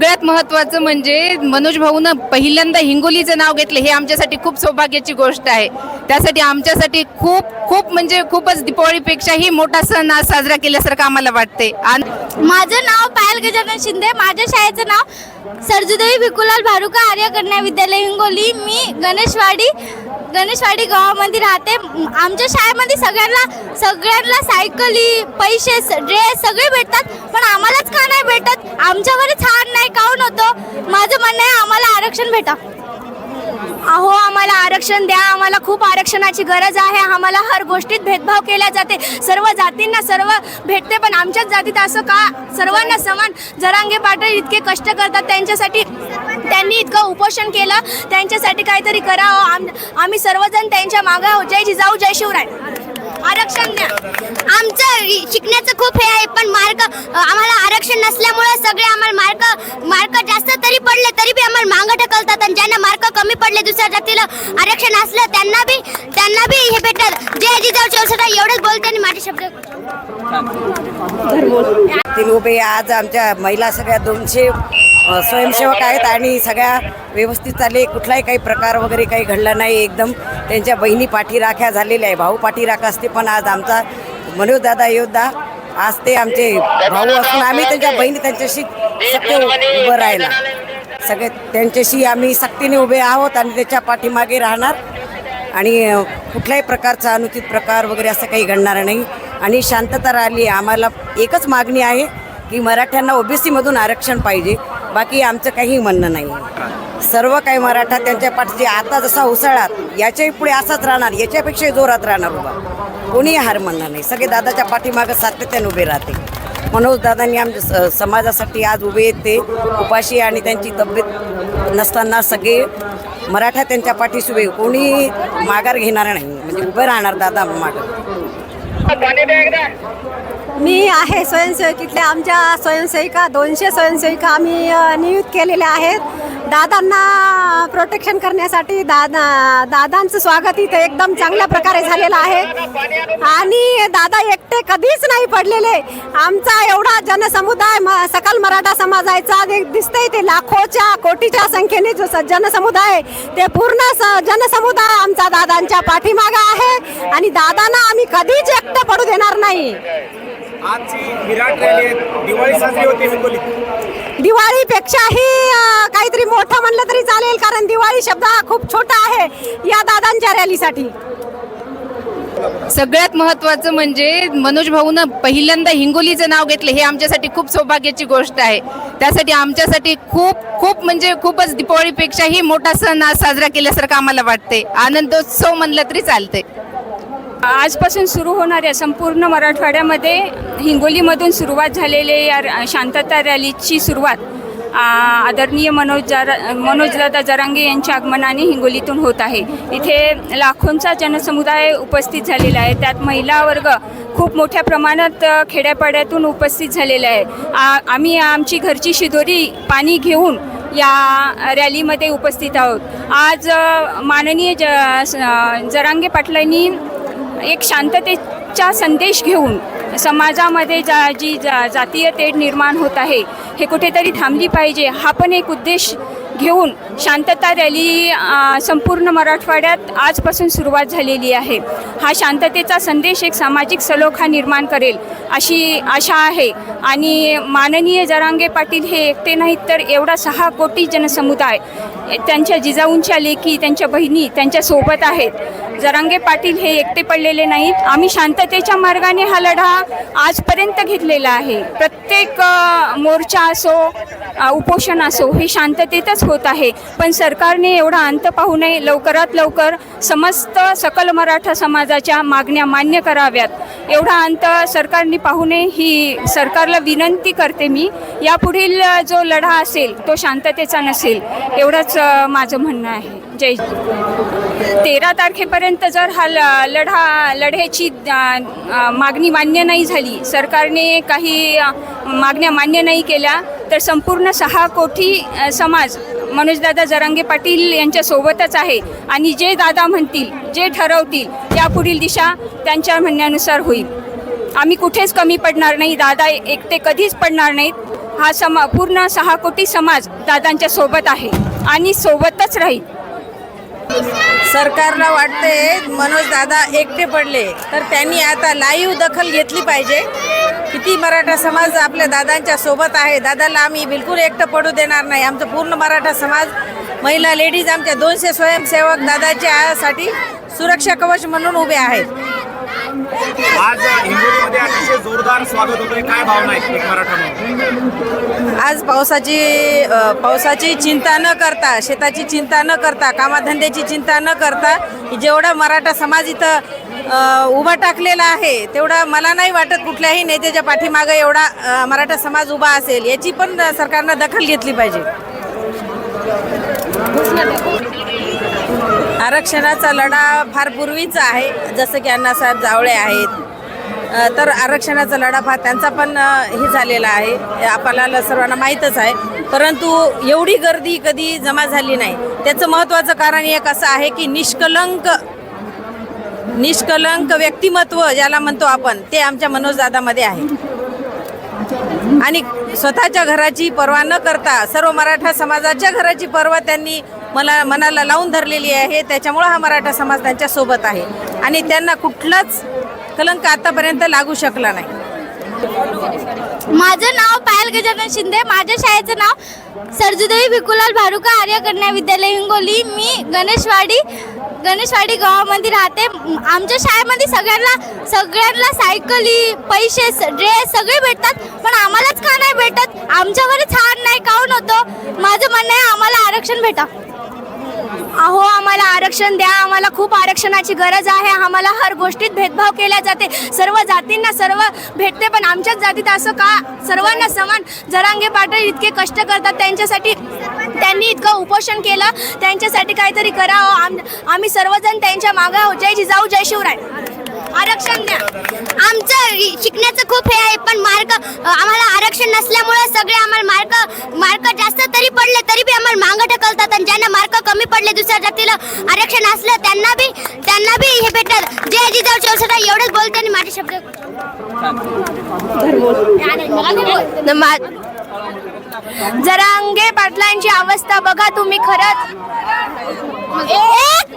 सगळ्यात महत्त्वाचं म्हणजे मनोज भाऊनं पहिल्यांदा हिंगोलीचं नाव घेतलं हे आमच्यासाठी खूप सौभाग्याची गोष्ट आहे. त्यासाठी आमच्यासाठी खूप खूप म्हणजे खूपच दीपावळीपेक्षाही मोठा सण आज साजरा केल्यासारखं आम्हाला वाटते आणि माझं नाव पायल गजानन शिंदे माझ्या शाळेचं नाव सरजुदेवी भिकुलाल भारुका आर्य कन्या विद्यालय हिंगोली. मी गणेशवाडी गणेशवाडी गावामध्ये राहते. आमच्या शाळेमध्ये सगळ्यांना सगळ्यांना सायकली पैसे ड्रेस सगळे भेटतात पण आम्हालाच का नाही भेटत? आमच्यावरच छान नाही काऊन होतं? माझं म्हणणं आहे आम्हाला आरक्षण भेटा. अहो आम्हाला आरक्षण द्या. आम्हाला खूप आरक्षणाची गरज आहे. आम्हाला हर गोष्टीत भेदभाव केला जाते. सर्व जातींना सर्व भेटते पण आमच्याच जातीत असं का? सर्वांना समान जरांगे पाटील इतके कष्ट करतात त्यांच्यासाठी. त्यांनी इतकं उपोषण केलं. त्यांच्यासाठी काहीतरी करावं. आम आम्ही सर्वजण त्यांच्या मागे हो जय जिजाऊ जय शिवराय. आरक्षण द्या. आमचं शिकण्याचं खूप हे आहे पण मार्क आम्हाला आरक्षण नसल्यामुळे सगळे आम्हाला मार्क मार्क जास्त तरी पडले तरी मांग ढकलतात आणि ज्यांना मार्क कमी पडले दुसऱ्या जातीला आरक्षण असलं त्यांना बी त्यांना बी हे भेटत जय जिजाऊ शिवसेना एवढंच बोलते आणि माझे शब्द उभे आज आमच्या महिला सगळ्या दोनशे स्वयंसेवक आहेत आणि सगळ्या व्यवस्थित चालले. कुठलाही काही प्रकार वगैरे काही घडला नाही एकदम. त्यांच्या बहिणी पाठीराख्या झालेल्या आहे. भाऊ पाठीराखा असते पण आज आमचा मनोजदादा योद्धा आज ते आमचे भाऊ असून आम्ही त्यांच्या बहिणी त्यांच्याशी सत्य उभं राहिला. सगळे त्यांच्याशी आम्ही सक्तीने उभे आहोत आणि त्याच्या पाठीमागे राहणार. आणि कुठल्याही प्रकारचा अनुचित प्रकार वगैरे असं काही घडणार नाही. आणि शांतता राहिली आम्हाला एकच मागणी आहे की मराठ्यांना ओबीसीमधून आरक्षण पाहिजे. बाकी आमचं काही म्हणणं नाही. सर्व काही मराठा त्यांच्या पाठीचे आता जसा उसळात याच्याही पुढे असाच राहणार याच्यापेक्षाही जोरात राहणार उभा. कोणीही हार म्हणणार नाही. सगळे दादाच्या पाठीमागं सातत्याने उभे राहते मनोज दादांनी आमच्या स- समाजासाठी आज उभे आहेत ते उपाशी आणि त्यांची तब्येत नसताना सगळे मराठा त्यांच्या पाठीशी उभे कोणी माघार घेणार नाही. म्हणजे उभे राहणार दादा माघार. मी आहे स्वयंसेवकीतल्या आमच्या स्वयंसेविका दोनशे स्वयंसेविका आम्ही नियुक्त केलेल्या आहेत. दादांना प्रोटेक्शन करण्यासाठी दादा दादांचं स्वागत इथं एकदम चांगल्या प्रकारे झालेलं आहे. आणि दादा एकटे कधीच नाही पडलेले. आमचा एवढा जनसमुदाय म सकल मराठा समाजाचा दिसतंय ते लाखोच्या कोटीच्या संख्येने जो स- जनसमुदाय ते पूर्ण स जनसमुदाय आमचा दादांच्या पाठीमागा आहे. आणि दादांना आम्ही कधीच एकटं पडू देणार नाही. आजची विराट रॅली दिवाळी साजरी होते हिंगोलीत. दिवाळीपेक्षाही काहीतरी मोठं म्हणलं तरी चालेल कारण दिवाळी शब्द हा खूप छोटा आहे या दादांच्या रॅलीसाठी. सगळ्यात महत्त्वाचं म्हणजे मनोज भाऊनं पहिल्यांदा हिंगोलीचं नाव घेतलं हे आमच्यासाठी खूप सौभाग्याची गोष्ट आहे. त्यासाठी आमच्यासाठी खूप खूप म्हणजे खूपच दिपावळीपेक्षाही मोठा सण आज साजरा केल्यासारखं आम्हाला वाटते आनंदोत्सव म्हणलं तरी चालते आजपासून सुरू होणाऱ्या संपूर्ण मराठवाड्यामध्ये हिंगोलीमधून सुरुवात झालेल्या या र- शांतता रॅलीची सुरुवात. आदरणीय मनोज जरा मनोजदादा जरांगे यांच्या आगमनाने हिंगोलीतून होत आहे. इथे लाखोंचा जनसमुदाय उपस्थित झालेला आहे. त्यात महिला वर्ग खूप मोठ्या प्रमाणात खेड्यापाड्यातून उपस्थित झालेला आहे. आ, आम्ही आमची घरची शिदोरी पाणी घेऊन या रॅलीमध्ये उपस्थित आहोत. आज माननीय ज जरांगे पाटलांनी एक शांततेचा संदेश घेऊन समाजामध्ये जा जी जा जातीय तेढ निर्माण होत आहे हे कुठेतरी थांबली पाहिजे. हा पण एक उद्देश घेऊन शांतता रॅली संपूर्ण मराठवाड्यात आजपासून सुरुवात झालेली आहे. हा शांततेचा संदेश एक सामाजिक सलोखा निर्माण करेल अशी आशा आहे. आणि माननीय जरांगे पाटील हे एकटे नाहीत तर एवढा सहा कोटी जनसमुदाय त्यांच्या जिजाऊंच्या लेखी त्यांच्या बहिणी त्यांच्यासोबत आहेत. जरांगे पाटील हे एकटे पडलेले नाहीत. आम्ही शांततेच्या मार्गाने हा लढा आजपर्यंत घेतलेला आहे. प्रत्येक मोर्चा असो उपोषण असो हे शांततेतच होत आहे. पण सरकारने एवढा अंत पाहू नये. लवकरात लवकर समस्त सकल मराठा समाजाच्या मागण्या मान्य कराव्यात. एवढा अंत सरकारने पाहू नये ही सरकारला विनंती करते मी. यापुढील जो लढा असेल तो शांततेचा नसेल एवढंच माझं म्हणणं आहे. जय तेरा तारखेपर्यंत जर हा ल- लढा लढ्याची मागणी मान्य नाही झाली सरकारने काही मागण्या मान्य नाही केल्या तर संपूर्ण सहा कोटी समाज मनोजदादा जरांगे पाटील यांच्यासोबतच आहे. आणि जे दादा म्हणतील जे ठरवतील यापुढील दिशा त्यांच्या म्हणण्यानुसार होईल. आम्ही कुठेच कमी पडणार नाही दादा एकटे कधीच पडणार नाहीत. हा समा पूर्ण सहा कोटी समाज दादांच्या सोबत आहे आणि सोबतच राहील. सरकारला वाटते मनोज दादा एकटे पडले तर त्यांनी आता लाईव्ह दखल घेतली पाहिजे. किती मराठा समाज आपल्या दादांच्या सोबत आहे. दादाला आम्ही बिलकुल एकटं पडू देणार नाही. आमचं पूर्ण मराठा समाज महिला लेडीज आमच्या दोनशे स्वयंसेवक दादाच्यासाठी सुरक्षा कवच म्हणून उभे आहेत. आज हिंगोलीमध्ये अतिशय जोरदार स्वागत होतंय. काय भावना एक मराठा म्हणून आज पावसाची अ, पावसाची चिंता न करता शेताची चिंता न करता कामाधंद्याची चिंता न करता जेवढा मराठा समाज इथं अ, उभा टाकलेला आहे तेवढा मला नाही वाटत कुठल्याही नेत्याच्या पाठीमागं एवढा अ, मराठा समाज उभा असेल. याची पण सरकारनं दखल घेतली पाहिजे. आरक्षणाचा लढा फार पूर्वीचा आहे जसं की अण्णासाहेब जावळे आहेत. तर आरक्षणाचा लढा फार त्यांचा पण हे झालेला आहे. आपल्याला सर्वांना माहीतच आहे. परंतु एवढी गर्दी कधी जमा झाली नाही. त्याचं महत्त्वाचं कारण एक असं आहे की निष्कलंक निष्कलंक व्यक्तिमत्व ज्याला म्हणतो आपण ते आमच्या मनोजदादामध्ये आहे. आणि स्वतःच्या घराची पर्वा न करता सर्व मराठा समाजाच्या घराची पर्वा त्यांनी मला मनाला लावून धरलेली आहे. त्याच्यामुळं हा मराठा समाज त्यांच्यासोबत आहे. आणि त्यांना कुठलाच कलंक आतापर्यंत लागू शकला नाही. माझं नाव पायल गजानन शिंदे. माझ्या शाळेचं नाव सरजुदेवी भिकुलाल भारुका आर्य कन्या विद्यालय हिंगोली. मी गणेशवाडी गणेशवाडी गावामध्ये राहते. आमच्या शाळेमध्ये सगळ्यांना सगळ्यांना सायकली पैसे ड्रेस सगळे भेटतात. पण आम्हालाच का नाही भेटत? आमच्यावरच छान नाही. काऊन होतं? माझं म्हणणं आहे आम्हाला आरक्षण भेटा. अहो आम्हाला आरक्षण द्या. आम्हाला खूप आरक्षणाची गरज आहे. आम्हाला हर गोष्टीत भेदभाव केला जाते. सर्व जातींना सर्व भेटते पण आमच्याच जातीत असं का? सर्वांना समान जरांगे पाटील इतके कष्ट करतात त्यांच्यासाठी. त्यांनी इतकं उपोषण केलं. त्यांच्यासाठी काहीतरी करावं आम आम्ही सर्वजण त्यांच्या मागे आहोत. जय जिजाऊ जय शिवराय. आरक्षण द्या. आमचं शिकण्याचं खूप हे आहे पण मार्क आम्हाला आरक्षण नसल्यामुळे सगळे आम्हाला मार्क मार्क जास्त तरी पडले तरी बी आम्हाला मागं ढकलतात. आणि ज्यांना मार्क कमी पडले दुसऱ्या जातीला आरक्षण असलं त्यांना बी त्यांना बी हे भेटत जय जिजाऊ शिवसेना एवढंच बोलते आणि माझे शब्द जरांगे पाटलांची अवस्था बघा तुम्ही खरंच. एक